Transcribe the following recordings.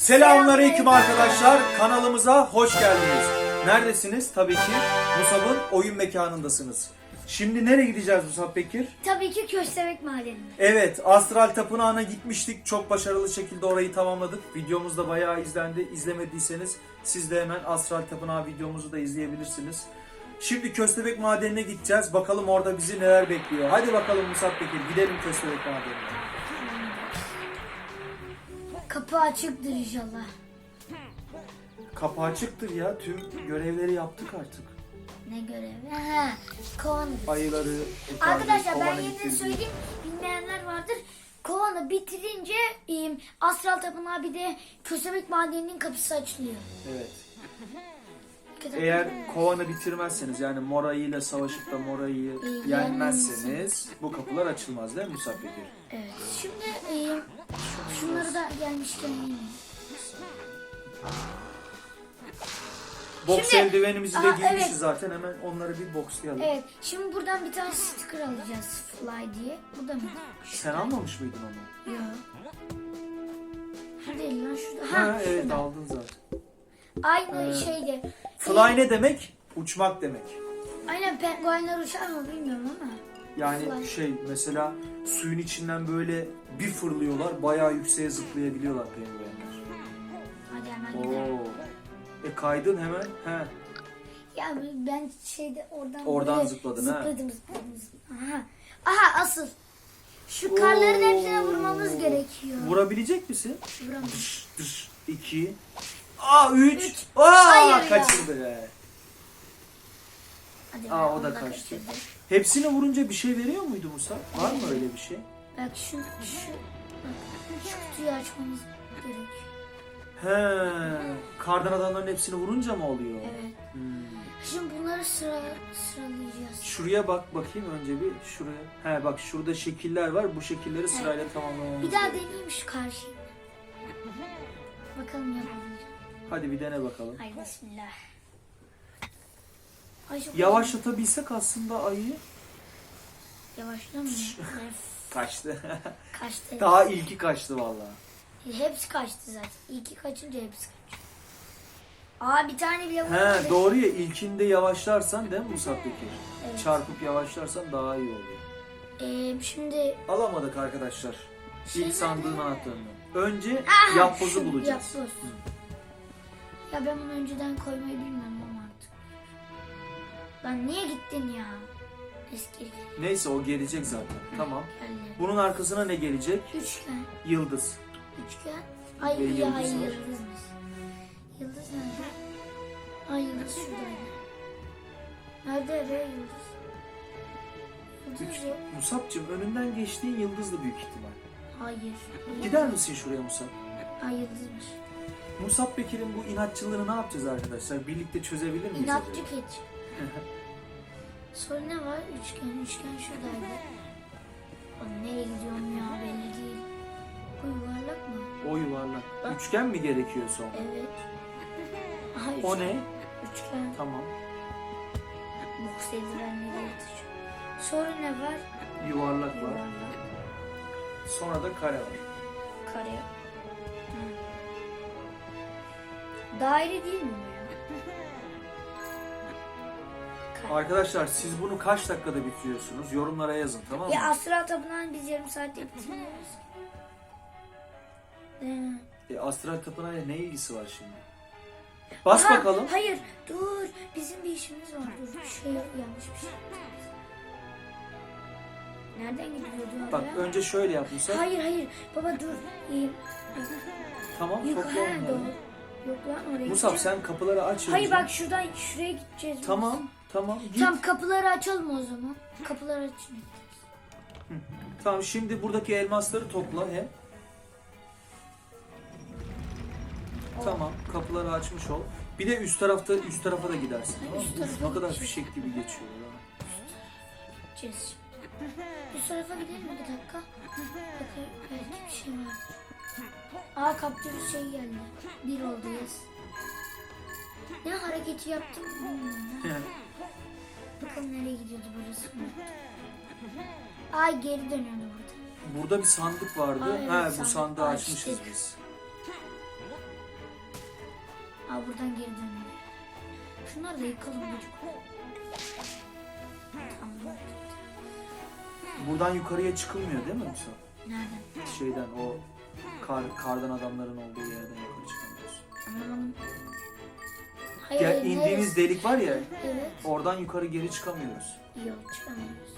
Selamünaleyküm arkadaşlar. Kanalımıza hoş geldiniz. Neredesiniz? Tabii ki Musab'ın oyun mekanındasınız. Şimdi nereye gideceğiz Musab Bekir? Tabii ki Köstebek Madeni. Evet, Astral Tapınağı'na gitmiştik. Çok başarılı şekilde orayı tamamladık. Videomuz da bayağı izlendi. İzlemediyseniz siz de hemen Astral Tapınağı videomuzu da izleyebilirsiniz. Şimdi Köstebek Madeni'ne gideceğiz. Bakalım orada bizi neler bekliyor. Hadi bakalım Musab Bekir gidelim Köstebek Madeni'ne. Kapı açıktır inşallah. Kapı açıktır ya. Tüm görevleri yaptık artık. Ne görevi? Ha, kovan. Ayıları, e, Arkadaşlar ben kovanı yine söyleyeyim. Bilmeyenler vardır. Kovanı bitirince e, Astral Tapınağı bir de Köstebek Madeni'nin kapısı açılıyor. Evet. Eğer kovanı bitirmezseniz yani Mora'yı ile savaşıp da Mora'yı yenmezseniz bu kapılar açılmaz değil mi Musab Bekir? Evet. Şimdi e, şunları da gelmişken yine. Boks Şimdi- eldivenimizi de Aha, giymişiz evet. zaten hemen onları bir bokslayalım. Evet. Şimdi buradan bir tane sticker alacağız. Fly diye. Bu da mı? Sen almamış mıydın onu? Yok. Hadi lan şurada. Ha, Ha, evet şurada. aldın zaten. Aynı Ee, şeyde. Fly ne demek? Uçmak demek. Aynen penguenler uçar mı bilmiyorum ama. Yani Fly. şey mesela suyun içinden böyle bir fırlıyorlar bayağı yükseğe zıplayabiliyorlar penguenler. Hadi hemen gidelim. Oo. E kaydın hemen. He. Ya ben şeyde oradan Oradan zıpladın ha. zıpladım, zıpladım, zıpladım. Aha. Aha asıl. Şu karların Oo. hepsine vurmamız gerekiyor. Vurabilecek misin? Vuramam. Dış, dış, iki. Aa üç. Üç. Aa Hayır ya. kaçırdı be. Hadi Aa, o onu da kaçtı. kaçırdım. Hepsini vurunca bir şey veriyor muydu Musa? Var mı öyle bir şey? Bak şu, şu, şu kutuyu açmamız gerekiyor. He. Kardan adamların hepsini vurunca mı oluyor? Evet. Hmm. Şimdi bunları sıra, sıralayacağız. Şuraya bak bakayım önce bir şuraya. He bak şurada şekiller var. Bu şekilleri sırayla tamamlamamız Bir daha deneyeyim şu karşıyı. Bakalım yapabileceğim. Hadi bir dene bakalım. Haydi bismillah. Ay çok Yavaşlatabilsek aslında ayıyı. Yavaşlamıyor. Kaçtı. Kaçtı. Daha ilki kaçtı vallahi. Hepsi kaçtı zaten. İyi ki kaçınca hepsi kaçıyor. Aa bir tane bile He vuramadı. doğru ya ilkinde yavaşlarsan değil mi Musab Bekir? Evet. Çarpıp yavaşlarsan daha iyi oluyor. Ee, şimdi Alamadık arkadaşlar. Şey İlk sandığın anahtarını. Önce Aha, yapbozu bulacağız. yapboz. Ya ben bunu önceden koymayı bilmiyorum ama artık. Lan niye gittin ya? Eski Neyse o gelecek zaten. Tamam. geldi. Bunun arkasına ne gelecek? Üçgen. Yıldız. Üçgen. Ay Ve ya yıldız var. yıldızmış. Yıldız nerede? Ay yıldız şuradaydı. Nerede be yıldız? Yıldız yok. Musab'cığım önünden geçtiğin yıldızlı büyük ihtimal. Hayır. Gider misin şuraya Musab? Ay yıldızmış. Musab Bekir'in bu inatçılığını ne yapacağız arkadaşlar? Birlikte çözebilir miyiz? İnatçı acaba? keçi. Sonra ne var? Üçgen, üçgen şuradaydı. Oğlum nereye gidiyorum ya belli değil. Bu yuvarlak mı? O yuvarlak. Üçgen mi gerekiyor son? Evet. Aha üçgen. O ne? Üçgen. Tamam. Boks eldivenleri yatışıyor. Sonra ne var? Yuvarlak var. Yuvarlak. Sonra da kare var. Kare. Daire değil mi bu ya? Arkadaşlar siz bunu kaç dakikada bitiriyorsunuz? Yorumlara yazın tamam mı? Ya Astral Tapınağı'nı biz yarım saatte bitiriyoruz. Ee, E, Astral Tapınağı'yla ne ilgisi var şimdi? Bas Aha, bakalım. Hayır dur. Bizim bir işimiz var. Dur şey yanlış bir şey. Nereden gidiyordu Bak oraya? önce şöyle yap Musa. Hayır hayır. Baba dur. Ee, Tamam topla onları. doğru. Yok lan oraya Musab gideceğiz. sen kapıları aç Hayır bak şuradan şuraya gideceğiz. biz. Tamam tamam git. Tamam kapıları açalım o zaman. Kapıları açın. Tamam şimdi buradaki elmasları topla he. Tamam kapıları açmış ol. Bir de üst tarafta üst tarafa da gidersin. Tamam mı? üst Uf, tarafa ne kadar gideceğiz. fişek gibi geçiyor. ya. Gideceğiz şimdi. Bu tarafa gidelim mi bir dakika? Bakayım belki bir şey var. Aa kaptığımız şey geldi. Bir olduyuz. Ne hareketi yaptım bilmiyorum. Bakalım nereye gidiyordu burası. Ay geri dönüyordu burada. Burada bir sandık vardı. Aa, evet, ha bu sandık sandığı açtık. açmışız biz. Aa buradan geri dönüyor. Şunları da yıkalım çocuk. Tamam. Buradan yukarıya çıkılmıyor değil mi Musa? Nereden? Şeyden o kar, kardan adamların olduğu yerden yukarı çıkamıyoruz. Hayır, Ya hayır, indiğimiz delik var ya Evet. oradan yukarı geri çıkamıyoruz. Yok çıkamıyoruz.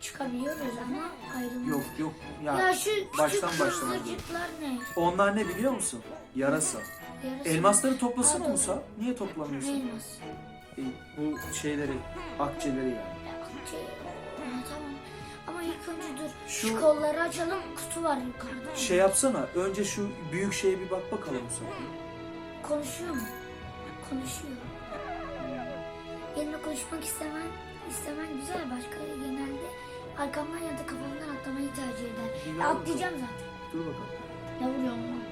Çıkabiliyoruz ama ayrılmıyoruz. Yok yok ya, Ya şu küçük baştan başlamak kızılcıklar ne? onlar ne biliyor musun? Yarasa. Yarısı Elmasları toplasak Pardon. Musa. Niye toplamıyorsun? elmas? E, bu şeyleri, akçeleri yani. Şey, Şu, Şu- kolları açalım. Kutu var yukarıda. Şey yapsana, önce şu büyük şeye bir bak bakalım Musa. Konuşuyor mu? Konuşuyor. Benimle konuşmak istemen, istemen güzel. Başka genelde arkamdan ya da kafamdan atlamayı tercih eder. Ver atlayacağım zaten. Dur bakalım. Ne vuruyorsun lan?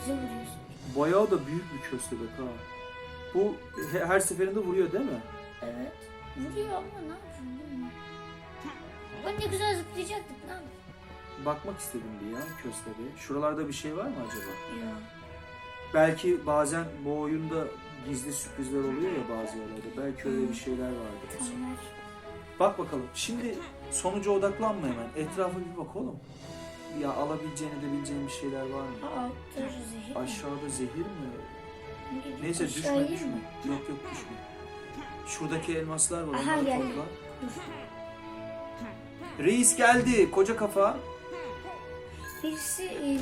Bize vuruyorsun. Bayağı da büyük bir köstebek ha. Bu he- her seferinde vuruyor değil mi? Evet. Vuruyor ama ne yapıyorsun Ben ne güzel zıplayacaktık yapayım? Bakmak istedim bir ya köstebeğe. Şuralarda bir şey var mı acaba? Yok. Belki bazen bu oyunda gizli sürprizler oluyor ya bazı yerlerde. Belki öyle bir şeyler vardır. Tamam. Bak bakalım. Şimdi sonuca odaklanma hemen. Etrafa bir bak oğlum. Ya alabileceğin edebileceğin bir şeyler var mı? Aa, dur zehir. Aşağıda zehir mi? Neyse Aşağı düşme düşme. mi? Yok yok düşme. Şuradaki elmaslar var Aha, onları geldi. Dur. Reis geldi koca kafa. Birisi e,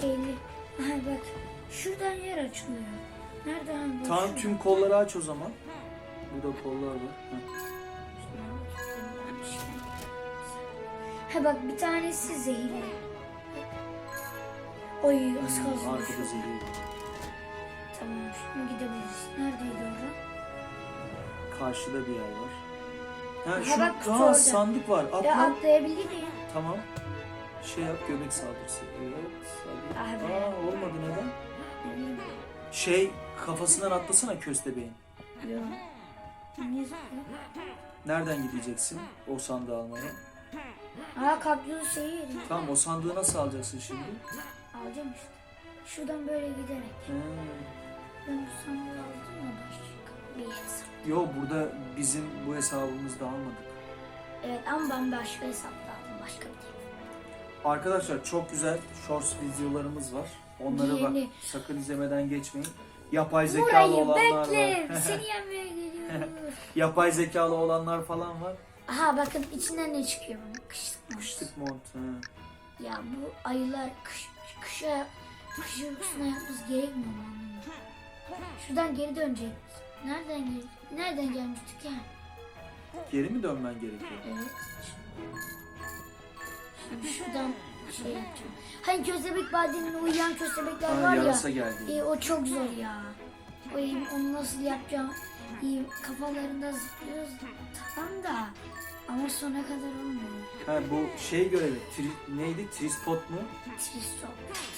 şeyli. Aha bak. Şuradan yer açılıyor. Nereden bu? Tamam tüm kolları aç o zaman. Burada kollar var. Heh. Ha bak bir tanesi zehirli. Oy az kalsın. Arkada zehir. Tamam şimdi gidebiliriz. Neredeydi orada? Karşıda bir yer var. Ha, şu, bak kutu Aa, orada. sandık var. Atla. Ya atlayabildik ya. Tamam. Şey yap göbek saldırısı. Evet. Saldır. Ah. Aa olmadı neden? Şey kafasından atlasana köstebeğin. Zıplıyor? Nereden gideceksin o sandığı almaya? Aa kaplıyor şeyi yedim. Tamam o sandığı nasıl alacaksın şimdi? Alacağım işte. Şuradan böyle giderek. Ha. Ben bu sandığı aldım ya hesap. Yo burada bizim bu hesabımızda almadık. Evet ama ben başka hesapta aldım. Başka bir şey. Arkadaşlar çok güzel shorts videolarımız var. Onları bak Yeni. sakın izlemeden geçmeyin. Yapay zekalı Burayı olanlar bekle. var. Seni yenmeye geliyor. Yapay zekalı olanlar falan var. Aha bakın içinden ne çıkıyor bunun? Kışlık mı? Kışlık mont. ha. Ya bu ayılar kış, kışa kış uykusuna yapmamız gerekmiyor mu? Şuradan geri döneceğiz. Nereden gel? Nereden gelmiştik ya? Geri mi dönmen gerekiyor? Evet. Şimdi şuradan şey yapacağım. Hani köstebek bademinde uyuyan köstebekler Ha, var yarasa ya. geldi. E, o çok zor ya. O, onu nasıl yapacağım? E, kafalarında zıplıyoruz. Tamam da. Ama sona kadar olmuyor. Ha bu şey görevi. Tri- neydi? Trispot mu? Tristop.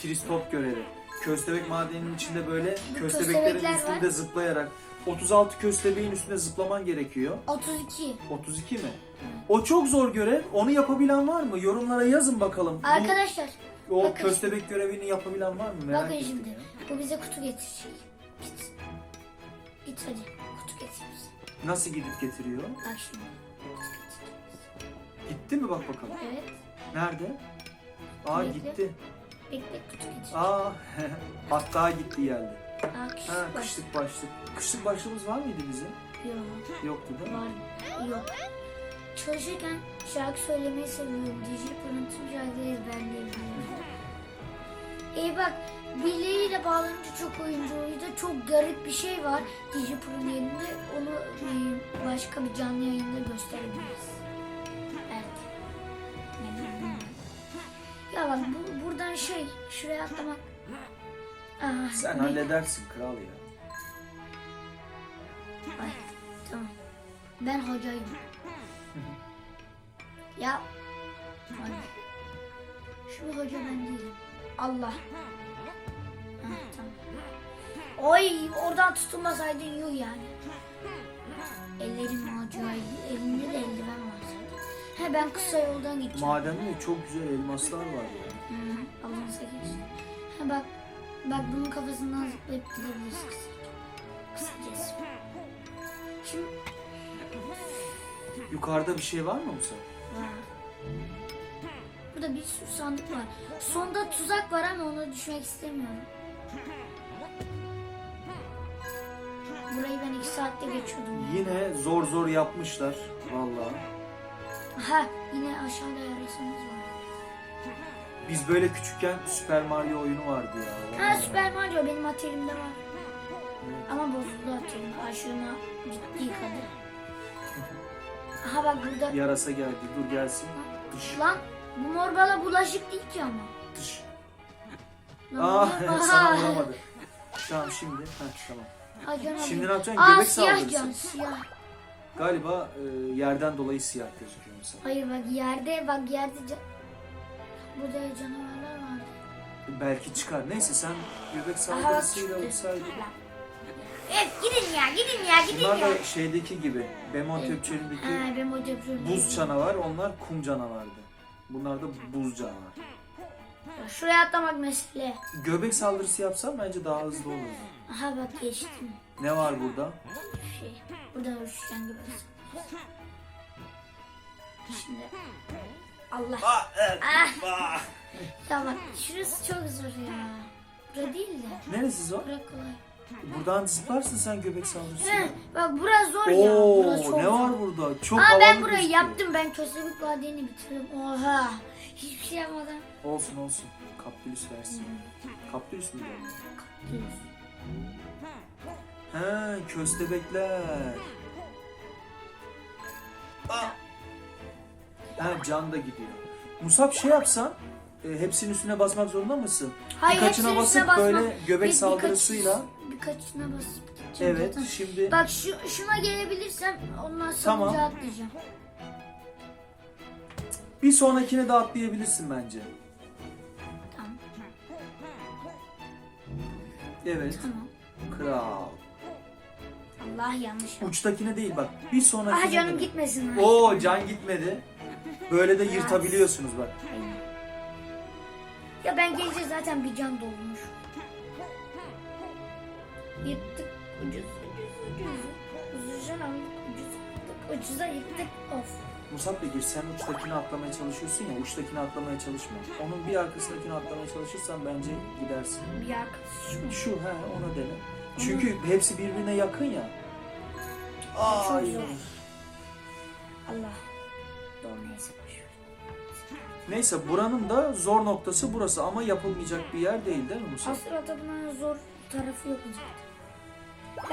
Trispot görevi. Köstebek madeninin içinde böyle köstebeklerin köstebekler üstünde zıplayarak 36 köstebeğin üstünde zıplaman gerekiyor. 32. 32 mi? O çok zor görev. Onu yapabilen var mı? Yorumlara yazın bakalım. Bu- Arkadaşlar o bakın. köstebek görevini yapabilen var mı? Merak bakın ettim şimdi. ya. Bu bize kutu getirecek. Git. Git hadi. Kutu getir bize. Nasıl gidip getiriyor? Bak şimdi. Kutu getir. Gitti mi bak bakalım. Evet. Nerede? Aa Bekle. gitti. Bekle kutu getir. Aa hatta gitti geldi. Aa, kışlık Ha baş- kışlık başlık. Kışlık başlığımız var mıydı bizim? Yok. Yoktu değil mi? Var. Yok. Çalışırken şarkı söylemeyi seviyorum. DJ Pır'ın tüm şarkıları ezberleyebiliyorum. İyi bak bileğiyle bağlanınca çok oyuncu oluyor da çok garip bir şey var. DJ Pır'ın yerinde onu e, başka bir canlı yayında gösterebiliriz. Evet. Ne bileyim. Ya bak bu, buradan şey şuraya atlamak. Aa, Sen ne- halledersin kral ya. Ay, tamam. Ben hocayım. ya. Ay. Şu hoca ben değilim. Allah. Ha, tamam. Oy oradan tutulmasaydın yuh yani. Ellerim acayip. Elimde de eldiven var. He ben kısa yoldan gideceğim. Madende de çok güzel elmaslar var ya. Hı, alın sekiz. Ha bak Bak bunun kafasından zıplayıp gidebiliriz kısaca. Kısacası. Şimdi Yukarıda bir şey var mı Musa? var. Burada bir sürü sandık var. Sonda tuzak var ama ona düşmek istemiyorum. Burayı ben iki saatte geçiyordum. Yine zor zor yapmışlar. Vallahi. Ha yine aşağıda yarasamız var. Biz böyle küçükken Super Mario oyunu vardı ya. Ha. Süper Mario benim atelimde var. Ama bozuldu atelim. Aşığına gitti yıkadı. Aha bak burada. Yarasa geldi. Dur gelsin. Dış. Lan bu mor bala bulaşık değil ki ama. Dış. Lan Aa bu ne- sana Aha. vuramadı. Tamam şimdi. Heh, tamam. Ay canım. Şimdi ne yapacaksın? Aa Göbek siyah saldırısı. can siyah. Galiba e, yerden dolayı siyah gözüküyor Musa. Hayır bak yerde bak yerde can... Burada canavarlar var. Belki çıkar. Neyse sen göbek saldırısıyla olsaydın. Evet gidin ya gidin ya gidin Bunlar ya. da şeydeki gibi. Töpçeli'ndeki Ha ben o depremi. buz canavar. Onlar kum canavardı. Bunlar da buz canavar. Şuraya atlamak mesele. Göbek saldırısı yapsam bence daha hızlı olur. Aha bak geçtim. Ne var burada? Şey. Burada uçuşan gibi. Şimdi. Allah. Ah, evet. Ah. Bak şurası çok zor ya. Bura değil de. Neresi zor? Bura kolay. Buradan zıplarsın sen göbek. Heh, bak burası zor ya. Oo, çok ne zor. var burada? Çok Aa havalı ben burayı gözüküyor. yaptım. Ben köstebek vadini bitirdim. Oha. Hiçbir şey yapmadan. Olsun olsun. Kaptülüs versin. Kaptülüs mü diyor? He, köstebekler. Ah. He, can da gidiyor. Musab şey yapsan, e, hepsinin üstüne basmak zorunda mısın? Hayır, Birkaçına hepsinin üstüne basıp basmak- böyle göbek Bir- saldırısıyla. Birkaç, birkaçına basıp gideceğim Evet, zaten. şimdi Bak şu şuna gelebilirsem ondan sonra Tamam. atlayacağım. bir sonrakine de atlayabilirsin bence. Tamam. Evet, Tamam. kral. Allah yanlış yaptım. Uçtakine değil bak, bir sonrakine Ah canım de. gitmesin. ha. Oo, can gitmedi. Böyle de yırtabiliyorsunuz bak. Ya ben gelince zaten bir can dolmuş. Yırttık ucuz ucuz ucuz. Ucuza aldık ucuz aldık. Ucuza yırttık of. Musab Bekir sen uçtakini atlamaya çalışıyorsun ya uçtakini atlamaya çalışma. Onun bir arkasındakini atlamaya çalışırsan bence gidersin. Bir arkadaşım. Şu he ona dene. Çünkü hepsi birbirine yakın ya. Ay. Allah. Doğru neyse buranın da zor noktası burası ama yapılmayacak bir yer değil değil mi Musab? Astral tapınağının zor tarafı yok zaten.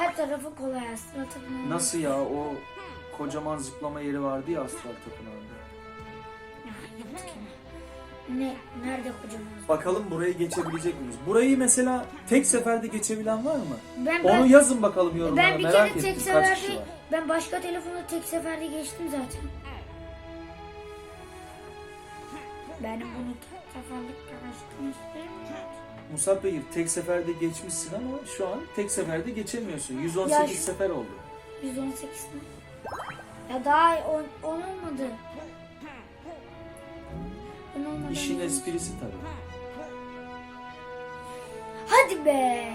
Her tarafı kolay astral tapınağının. Nasıl ya o kocaman zıplama yeri vardı ya Astral Tapınağı'nda. Ne? Nerede kocaman? Bakalım burayı geçebilecek miyiz? Burayı mesela tek seferde geçebilen var mı? Ben, ben, Onu yazın bakalım yorumlara ben bir merak kere ettim tek kaç kişi seferde, var. ben başka telefonda tek seferde geçtim zaten. Benim bunu tek seferlik istemiyorum. Musab Bey tek seferde geçmişsin ama şu an tek seferde geçemiyorsun. 118 Ya şu- sefer oldu. 118 mi? Ya daha 10 olmadı. On olmadı. İşin esprisi tabii. Hadi be.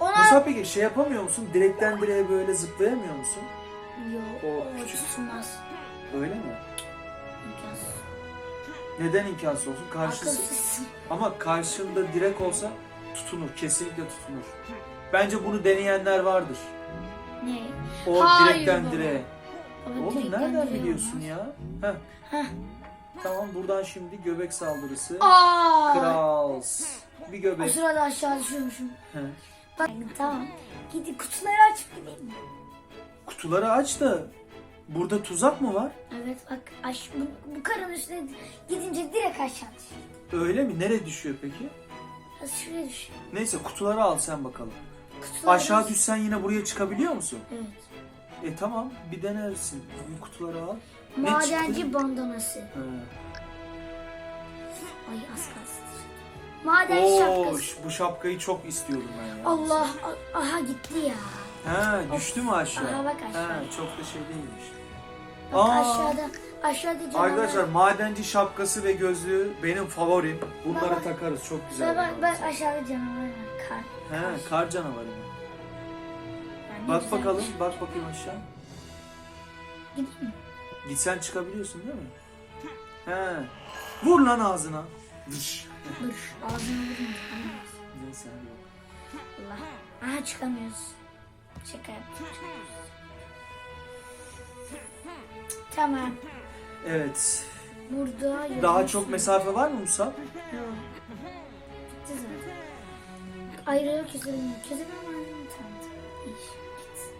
Ona Musab Bey şey yapamıyor musun? Direkten direğe böyle zıplayamıyor musun? Yok. O O küçük- tutmaz. Öyle mi? İmkansız. Neden imkansız olsun? Karşısı... Ama karşında direk olsa tutunur. Kesinlikle tutunur. Bence bunu deneyenler vardır. Ne? O Hayır direkten baba. direğe. Baba Oğlum direkten nereden direğe biliyorsun ya? Heh. Heh. Tamam buradan şimdi göbek saldırısı. Aa! Krals. Bir O göbek. sırada aşağı düşüyormuşum. Heh. Bak tamam. Gidin kutuları açıp gideyim mi? Kutuları aç da burada tuzak mı var? Evet bak aş, bu, bu karın üstüne gidince direkt aşağı düşüyor. Öyle mi? Nereye düşüyor peki? Ya Şuraya düşüyor. Neyse kutuları al sen bakalım. Kutuları Aşağı düşsen yine buraya çıkabiliyor musun? Evet. E tamam bir denersin. Bir kutuları al. Ne Madenci bandanası. He. Ay az kalsın. Maden Oo, şapkası. ş- bu şapkayı çok istiyordum ben ya. Allah a- aha gitti ya. Ha düştü mü aşağı? Aha, bak aşağı. Ha, çok da şey değilmiş. Bak Aa. aşağıda. Aşağıda canavar. Arkadaşlar madenci şapkası ve gözlüğü benim favorim. Bunları Baba. takarız çok güzel. Bak, bunlar. bak aşağıda canavar var. Kar. He, kar canavarı mı? Yani Bak güzel. bakalım, bak bakayım aşağı. Gideyim mi? Gitsen çıkabiliyorsun değil mi? He. Vur lan ağzına. Vış. Dur. Ağzına vurma. Çıkamıyoruz. Neyse hadi bak. Allah. Aha çıkamıyoruz. Şaka yaptım. Tamam. Evet. Burada. Daha çok mesafe var mı Musab? Yok. Bitti zaten. Ayrı keselim. Keselim ama.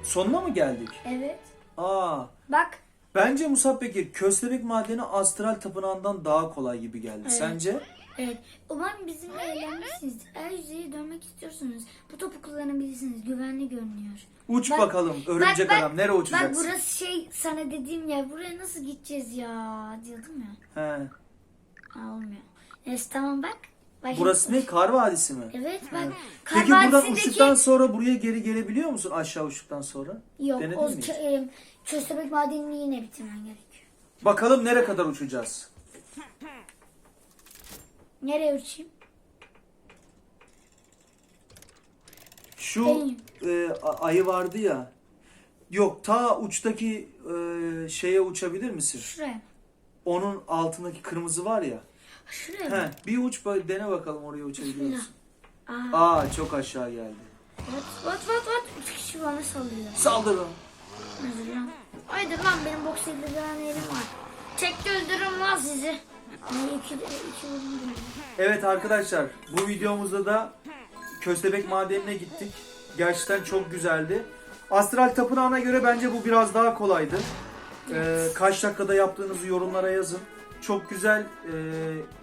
Sonuna mı geldik? Evet. Aa. Bak. Bence Musab Bekir köstebek madeni astral tapınağından daha kolay gibi geldi. Evet. Sence? Evet. Umarım bizimle eğlenmişsiniz. Eğer yüzeye dönmek istiyorsanız bu topu kullanabilirsiniz. Güvenli görünüyor. Uç Bak- bakalım örümcek bak- adam nereye Bak uçacaksın? burası şey sana dediğim yer. Buraya nasıl gideceğiz ya? Diyordum ya. He. Ha olmuyor. Neyse tamam bak. bak Burası ne? Kar vadisi mi? Evet bak. Peki Kar buradan Vadisi'ndeki- uçtuktan sonra buraya geri gelebiliyor musun aşağı uçtuktan sonra? Yok Denedin o mi hiç? kö- e, köstebek madenini yine bitirmen gerekiyor. Bakalım nereye kadar uçacağız? Nereye uçayım? Şu e, ayı vardı ya. Yok ta uçtaki e, şeye uçabilir misin? Şuraya. Onun altındaki kırmızı var ya. Şuraya mı? He, bir uç ba- dene bakalım oraya uçabiliyor musun? Aa. Aa çok aşağı geldi. What what what what? Üç kişi bana sallıyor. Saldırın. Hazır lan. Haydi lan benim boks eldiven yerim var. Tek öldürürüm lan sizi. Ne iki, iki vurdum. Evet arkadaşlar bu videomuzda da Köstebek Madeni'ne gittik. Gerçekten çok güzeldi. Astral Tapınağı'na göre bence bu biraz daha kolaydı. Ee, kaç dakikada yaptığınızı yorumlara yazın. Çok güzel e,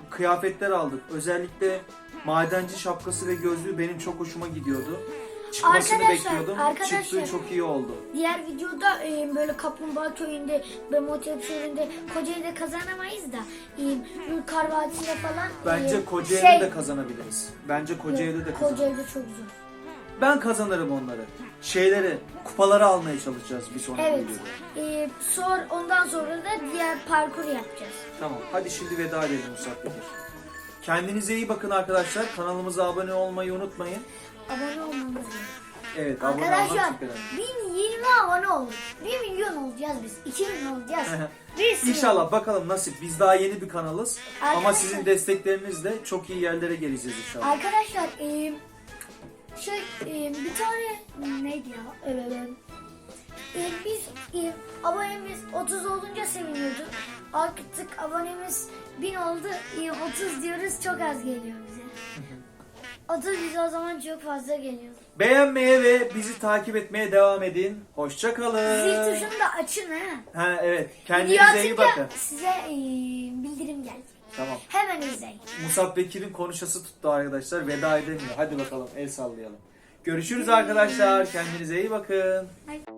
kıyafetler aldık. Özellikle madenci şapkası ve gözlüğü benim çok hoşuma gidiyordu. Çıkmasını Arkadaşlar, bekliyordum. arkadaşlar. Çıktığı çok iyi oldu. Diğer videoda e, böyle Kaplumbağa köyünde, Bemotep şehrinde, Kocaeli'de kazanamayız da e, Kar Vadisi'nde falan. Bence e, Kocaeli'de şey- de kazanabiliriz. Bence Kocaeli'de de kazanabiliriz. Kocaeli'de çok zor. Ben kazanırım onları. Şeyleri, kupaları almaya çalışacağız bir sonraki Evet. videoda. E, sor, ondan sonra da diğer parkur yapacağız. Tamam. Hadi şimdi veda edelim Musab Bekir. Kendinize iyi bakın arkadaşlar. Kanalımıza abone olmayı unutmayın. Abone olmamız. Evet, abone Arkadaşlar olmak çok önemli. 1020 abone olduk. 1 milyon olacağız biz. 2 milyon olacağız. Bir sürü. İnşallah bakalım nasip. Biz daha yeni bir kanalız. Ama Arkadaşlar- sizin desteklerinizle çok iyi yerlere geleceğiz inşallah. Arkadaşlar e, şey e, bir tane neydi ya? Evet. E, biz e, abonemiz 30 olunca seviniyorduk. Artık abonemiz 1000 oldu. E, 30 diyoruz çok az geliyor bize. 30 bize o zaman çok fazla geliyor. Beğenmeye ve bizi takip etmeye devam edin. Hoşça kalın. Zil tuşunu da açın ha. Ha evet. Kendinize iyi bakın. size e, bildirim gelecek. Tamam. Hemen izleyin. Musab Bekir'in konuşası tuttu arkadaşlar. Veda edemiyor. Hadi bakalım el sallayalım. Görüşürüz arkadaşlar. Kendinize iyi bakın. Bye.